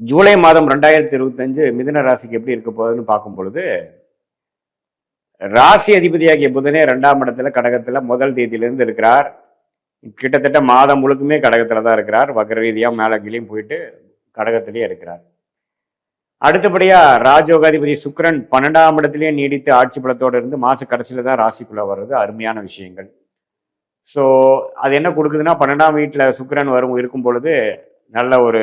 ஜூலை மாதம் ரெண்டாயிரத்தி இருபத்தஞ்சு மிதன ராசிக்கு எப்படி இருக்க போகுதுன்னு பார்க்கும் பொழுது ராசி அதிபதியாகிய புதனே ரெண்டாம் இடத்துல கடகத்தில் முதல் தேதியிலேருந்து இருக்கிறார். கிட்டத்தட்ட மாதம் முழுக்குமே கடகத்தில் தான் இருக்கிறார். வக்ர ரீதியாக மேலே கிளியும் போயிட்டு கடகத்திலேயே இருக்கிறார். அடுத்தபடியாக ராஜோகாதிபதி சுக்ரன் பன்னெண்டாம் இடத்துலேயே நீடித்து ஆட்சி பலத்தோடு இருந்து மாத கடைசியில் தான் ராசிக்குள்ளே வர்றது அருமையான விஷயங்கள். ஸோ அது என்ன கொடுக்குதுன்னா பன்னெண்டாம் வீட்டில் சுக்ரன் வரும் இருக்கும் பொழுது நல்ல ஒரு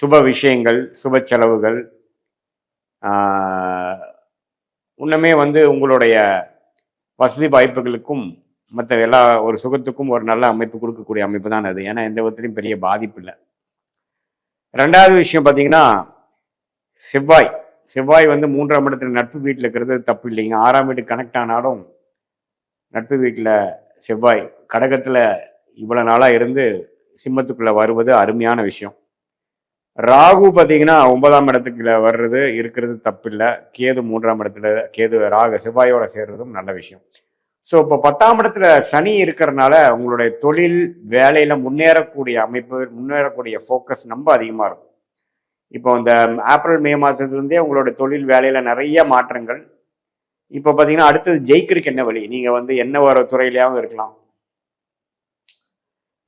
சுப விஷயங்கள் சுப செலவுகள் இன்னுமே வந்து உங்களுடைய வசதி வாய்ப்புகளுக்கும் மற்ற எல்லா ஒரு சுகத்துக்கும் ஒரு நல்ல அமைப்பு கொடுக்கக்கூடிய அமைப்பு தான் அது. ஏன்னா எந்த விதத்துலையும் பெரிய பாதிப்பு இல்லை. ரெண்டாவது விஷயம் பார்த்தீங்கன்னா செவ்வாய். செவ்வாய் வந்து மூன்றாம் இடத்துல நட்பு வீட்டில் இருக்கிறது தப்பு இல்லைங்க. ஆறாம் வீடு கனெக்ட் ஆனாலும் நட்பு வீட்டில் செவ்வாய். கடகத்தில் இவ்வளோ நாளாக இருந்து சிம்மத்துக்குள்ளே வருவது அருமையான விஷயம். ராகு பார்த்தீங்கன்னா ஒன்பதாம் இடத்துக்குள்ள வர்றது இருக்கிறது தப்பில்லை. கேது மூன்றாம் இடத்துல கேது ராகு செவ்வாயோட சேர்றதும் நல்ல விஷயம். ஸோ இப்போ பத்தாம் இடத்துல சனி இருக்கிறனால உங்களுடைய தொழில் வேலையில் முன்னேறக்கூடிய அமைப்பு முன்னேறக்கூடிய ஃபோக்கஸ் ரொம்ப அதிகமாக இருக்கும். இப்போ இந்த ஏப்ரல் மே மாதத்துலேருந்தே உங்களுடைய தொழில் வேலையில் நிறைய மாற்றங்கள். இப்போ பார்த்தீங்கன்னா அடுத்தது ஜெயிக்கிறதுக்கு என்ன வழி? நீங்கள் வந்து என்ன ஒரு துறையிலையாகவும் இருக்கலாம்.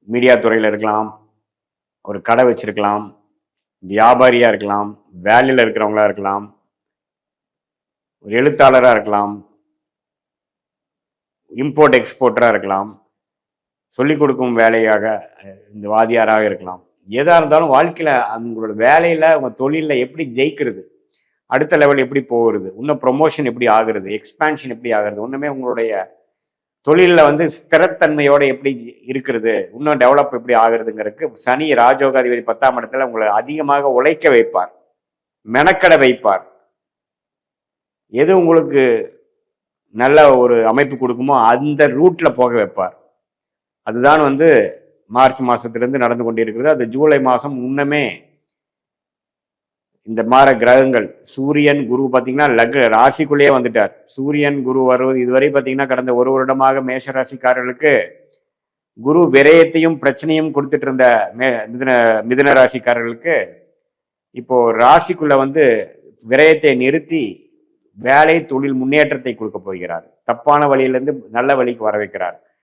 மீடியா துறையில் இருக்கலாம். ஒரு கடை வச்சிருக்கலாம். வியாபாரியா இருக்கலாம் வேலையில் இருக்கிறவங்களா இருக்கலாம் ஒரு எழுத்தாளராக இருக்கலாம் இம்போர்ட் எக்ஸ்போர்ட்டராக இருக்கலாம் சொல்லிக் கொடுக்கும் வேலையாக இந்த வாதியாராக இருக்கலாம். எதாக இருந்தாலும் வாழ்க்கையில் அவங்களோட வேலையில் அவங்க தொழிலில் எப்படி ஜெயிக்கிறது அடுத்த லெவல் எப்படி போகிறது இன்னும் ப்ரொமோஷன் எப்படி ஆகுறது எக்ஸ்பான்ஷன் எப்படி ஆகுறது ஒன்றுமே உங்களுடைய தொழிலில் வந்து ஸ்திரத்தன்மையோட எப்படி இருக்கிறது? இன்னும் டெவலப் எப்படி ஆகுறதுங்கிறதுக்கு சனி ராஜோகாதிபதி பத்தாம் இடத்துல உங்களை அதிகமாக உழைக்க வைப்பார். மெனக்கட வைப்பார். எது உங்களுக்கு நல்ல ஒரு அமைப்பு கொடுக்குமோ அந்த ரூட்டில் போக வைப்பார். அதுதான் வந்து மார்ச் மாதத்துலேருந்து நடந்து கொண்டிருக்கிறது. அது ஜூலை மாதம் முன்னமே இந்த மாற கிரகங்கள். சூரியன் குரு பார்த்தீங்கன்னா லக் ராசிக்குள்ளேயே வந்துட்டார். சூரியன் குரு வருவது இதுவரை பார்த்தீங்கன்னா கடந்த ஒரு வருடமாக மேஷ ராசிக்காரர்களுக்கு குரு விரயத்தையும் பிரச்சனையும் கொடுத்துட்டு இருந்த மே மிதன மிதன ராசிக்காரர்களுக்கு இப்போ ராசிக்குள்ள வந்து விரயத்தை நிறுத்தி வேலை தொழில் முன்னேற்றத்தை கொடுக்க போகிறார். தப்பான வழியிலிருந்து நல்ல வழிக்கு வர வைக்கிறார்.